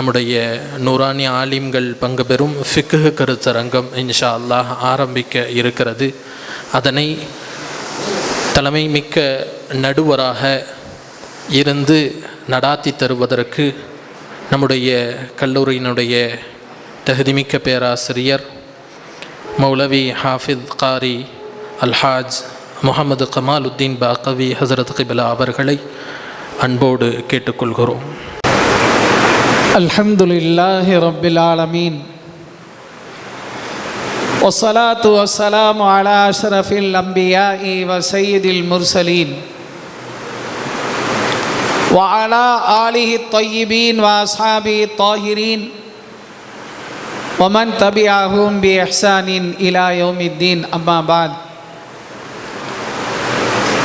நம்முடைய நூறானி ஆலிம்கள் பங்கு பெறும் ஃபிக்கு கருத்தரங்கம் இன்ஷா அல்லாஹ் ஆரம்பிக்க இருக்கிறது. அதனை தலைமை மிக்க நடுவராக இருந்து நடாத்தி தருவதற்கு நம்முடைய கல்லூரியினுடைய தகுதிமிக்க பேராசிரியர் மௌலவி ஹாஃபித் காரி அல்ஹாஜ் முகமது கமாலுத்தீன் பாக்கவி ஹசரத் கிபிலா அவர்களை அன்போடு கேட்டுக்கொள்கிறோம். الحمد لله رب العالمين والصلاة والسلام على أشرف الأنبياء وسيد المرسلين وعلى آله الطيبين وأصحابه الطاهرين ومن تبعهم بإحسان إلى يوم الدين أما بعد.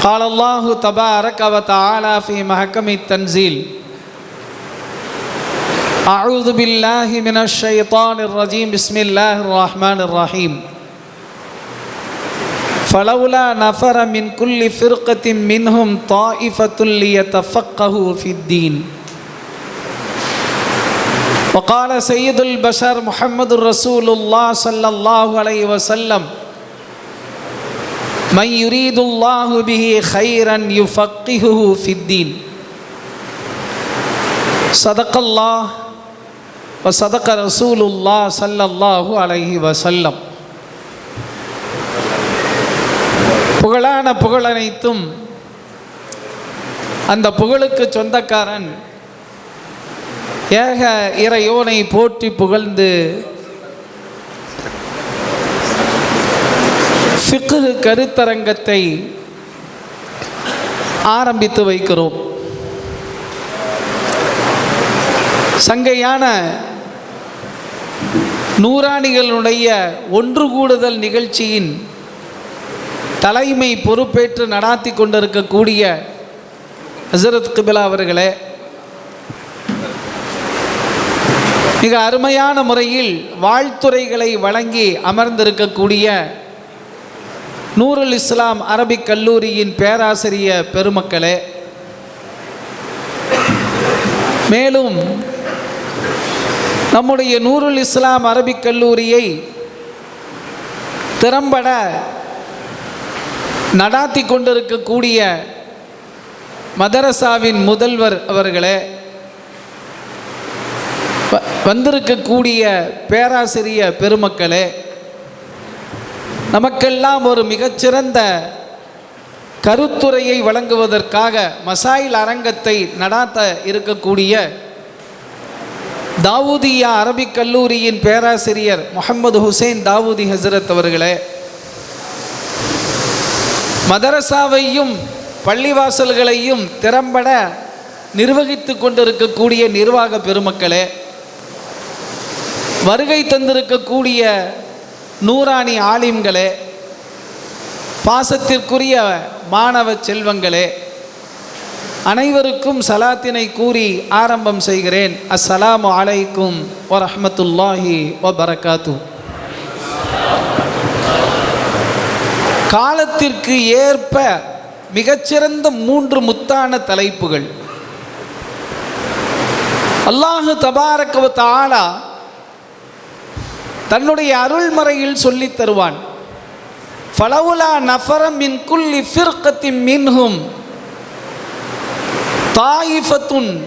قال الله تبارك وتعالى في محكم التنزيل. أعوذ بالله من الشيطان الرجيم. بسم الله الرحمن الرحيم. فلولا نفر من كل فرقة منهم طائفة ليتفقهوا في الدين. وقال سيد البشر محمد رسول الله صلى الله عليه وسلم من يريد الله به خيرا يفقهه في الدين. صدق الله. வசதக்க ரசூலுல்லா சல்லல்லாஹு அலஹி வசல்லம் புகழான புகழனைத்தும் அந்த புகழுக்கு சொந்தக்காரன் ஏக இறையோனை போற்றி புகழ்ந்து ஃபிக்கு கருத்தரங்கத்தை ஆரம்பித்து வைக்கிறோம். சங்கையான நூறாணிகளுடைய ஒன்று கூடுதல் நிகழ்ச்சியின் தலைமை பொறுப்பேற்று நடாத்தி கொண்டிருக்கக்கூடிய ஹசரத் கிபிலா அவர்களே மிக அருமையான முறையில் வாழ்த்துறைகளை வழங்கி அமர்ந்திருக்கக்கூடிய நூருல் இஸ்லாம் அரபிக் கல்லூரியின் பேராசிரிய பெருமக்களே மேலும் நம்முடைய நூருல் இஸ்லாம் அரபிக் கல்லூரியை திறம்பட நடாத்தி கொண்டிருக்கக்கூடிய மதரசாவின் முதல்வர் அவர்களே வ- வந்திருக்கக்கூடிய பேராசிரிய பெருமக்களே நமக்கெல்லாம் ஒரு மிகச்சிறந்த கருத்துரையை வழங்குவதற்காக மசாயில் அரங்கத்தை நடாத்த இருக்கக்கூடிய தாவூதியா அரபிக் கல்லூரியின் பேராசிரியர் முகமது ஹுசைன் தாவூதி ஹசரத் அவர்களே மதரசாவையும் பள்ளிவாசல்களையும் திறம்பட நிர்வகித்து கொண்டிருக்கக்கூடிய நிர்வாக பெருமக்களே வருகை தந்திருக்கக்கூடிய நூறாணி ஆலிம்களே பாசத்திற்குரிய மாணவ செல்வங்களே அனைவருக்கும் சலாத்தினை கூறி ஆரம்பம் செய்கிறேன். அஸ்ஸலாமு அலைக்கும் வரஹ்மத்துல்லாஹி வபரகாத்து காலத்திற்கு ஏற்ப மிகச்சிறந்த மூன்று முத்தான தலைப்புகள். அல்லாஹு தபாரக்கவ தாலா தன்னுடைய அருள்மறையில் சொல்லித் தருவான். ஃபலவுலா நஃபரம் மின் குல்லி ஃபிர்கத்தின் மின்ஹும் தாயிஃபத்துன்.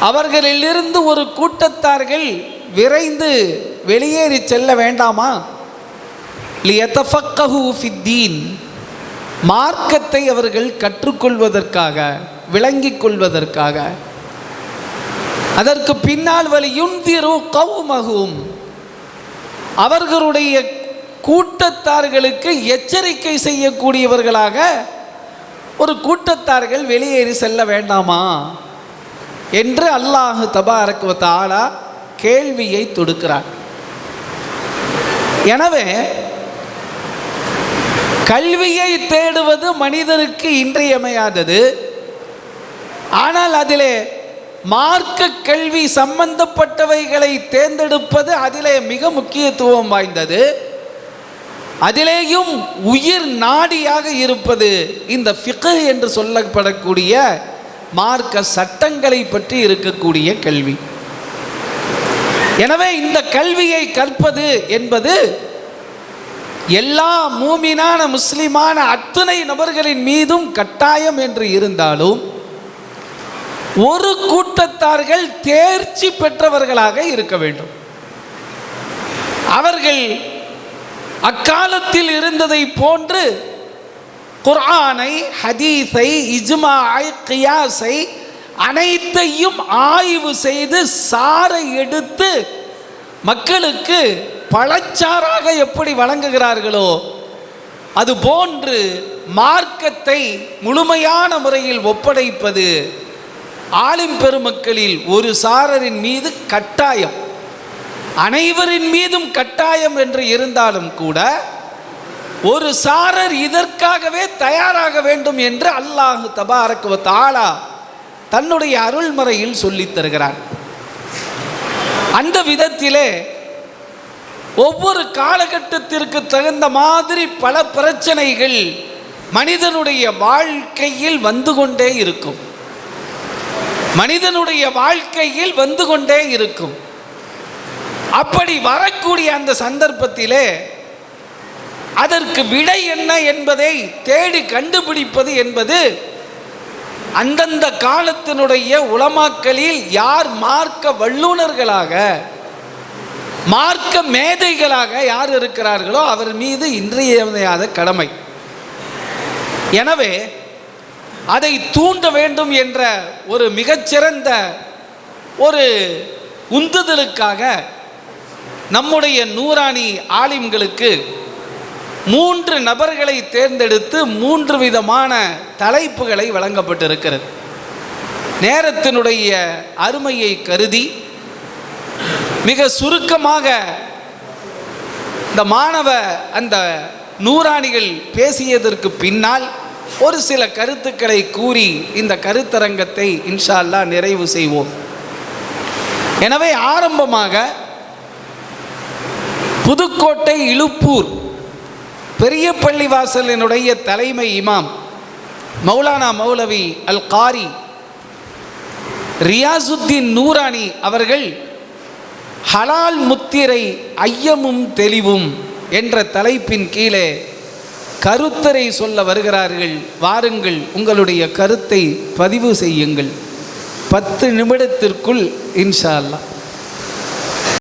அவர்களிலிருந்து ஒரு கூட்டத்தார்கள் விரைந்து வெளியேறி செல்ல வேண்டாமா? லியத்தஃபக்கஹு ஃபித்தீன். மார்க்கத்தை அவர்கள் கற்றுக்கொள்வதற்காக விளங்கிக் கொள்வதற்காக. அதற்கு பின்னால் வலியுந்திரு கவுமகும் அவர்களுடைய கூட்டத்தார்களுக்கு எச்சரிக்கை செய்யக்கூடியவர்களாக ஒரு கூட்டத்தார்கள் வெளியேறி செல்ல வேண்டாமா? என்று அல்லாஹு தபாரக் வ கேள்வியை தொடுக்கிறார். எனவே கல்வியை தேடுவது மனிதனுக்கு இன்றியமையாதது. ஆனால் அதிலே மார்க்க கல்வி சம்பந்தப்பட்டவைகளை தேர்ந்தெடுப்பது அதிலே மிக முக்கியத்துவம் வாய்ந்தது. அதிலேயும் உயிர் நாடியாக இருப்பது இந்த ஃபிqh என்று சொல்லப்படக்கூடிய மார்க்க சட்டங்களை பற்றி இருக்கக்கூடிய கல்வி. எனவே இந்த கல்வியை கற்பது என்பது எல்லா மூமினான முஸ்லிமான அத்துணை நபர்களின் மீதும் கட்டாயம் என்று இருந்தாலும் ஒரு கூட்டத்தார்கள் தேர்ச்சி பெற்றவர்களாக இருக்க வேண்டும். அவர்கள் அக்காலத்தில் இருந்ததை போன்று குர்ஆனை ஹதீஸை இஜ்மாஐ கியாஸை அனைத்தையும் ஆய்வு செய்து சாரை எடுத்து மக்களுக்கு பழச்சாராக எப்படி வழங்குகிறார்களோ அது போன்று மார்க்கத்தை முழுமையான முறையில் ஒப்படைப்பது ஆளும் பெருமக்களில் ஒரு சாரரின் மீது கட்டாயம். அனைவரின் மீதும் கட்டாயம் என்று இருந்தாலும் கூட ஒரு சாரர் இதற்காகவே தயாராக வேண்டும் என்று அல்லாஹு தபாரக்குவ தாளா தன்னுடைய அருள்மறையில் சொல்லித் தருகிறான். அந்த விதத்திலே ஒவ்வொரு காலகட்டத்திற்கு தகுந்த மாதிரி பல பிரச்சனைகள் மனிதனுடைய வாழ்க்கையில் வந்து கொண்டே இருக்கும். மனிதனுடைய வாழ்க்கையில் வந்து கொண்டே இருக்கும். அப்படி வரக்கூடிய அந்த சந்தர்ப்பத்திலே அதற்கு விடை என்ன என்பதை தேடி கண்டுபிடிப்பது என்பது அந்தந்த காலத்தினுடைய உளமாக்களில் யார் மார்க்க வல்லுனர்களாக மார்க்க மேதைகளாக யார் இருக்கிறார்களோ அவர் மீது இன்றியமையாத கடமை. எனவே அதை தூண்ட வேண்டும் என்ற ஒரு மிகச்சிறந்த ஒரு உந்துதலுக்காக நம்முடைய நூறாணி ஆலிம்களுக்கு மூன்று நபர்களை தேர்ந்தெடுத்து மூன்று விதமான தலைப்புகளை வழங்கப்பட்டிருக்கிறது. நேரத்தினுடைய அருமையை கருதி மிக சுருக்கமாக இந்த மாணவ அந்த நூறாணிகள் பேசியதற்கு பின்னால் ஒரு சில கருத்துக்களை கூறி இந்த கருத்தரங்கத்தை இன்ஷா அல்லாஹ் நிறைவு செய்வோம். எனவே ஆரம்பமாக புதுக்கோட்டை இழுப்பூர் பெரிய பள்ளிவாசலினுடைய தலைமை இமாம் மௌலானா மௌலவி அல் காரி ரியாசுத்தீன் நூரானி அவர்கள் ஹலால் முத்திரை ஐயமும் தெளிவும் என்ற தலைப்பின் கீழே கருத்தரை சொல்ல வருகிறார்கள். வாருங்கள் உங்களுடைய கருத்தை பதிவு செய்யுங்கள். பத்து நிமிடத்திற்குள் இன்ஷா அல்லாஹ்.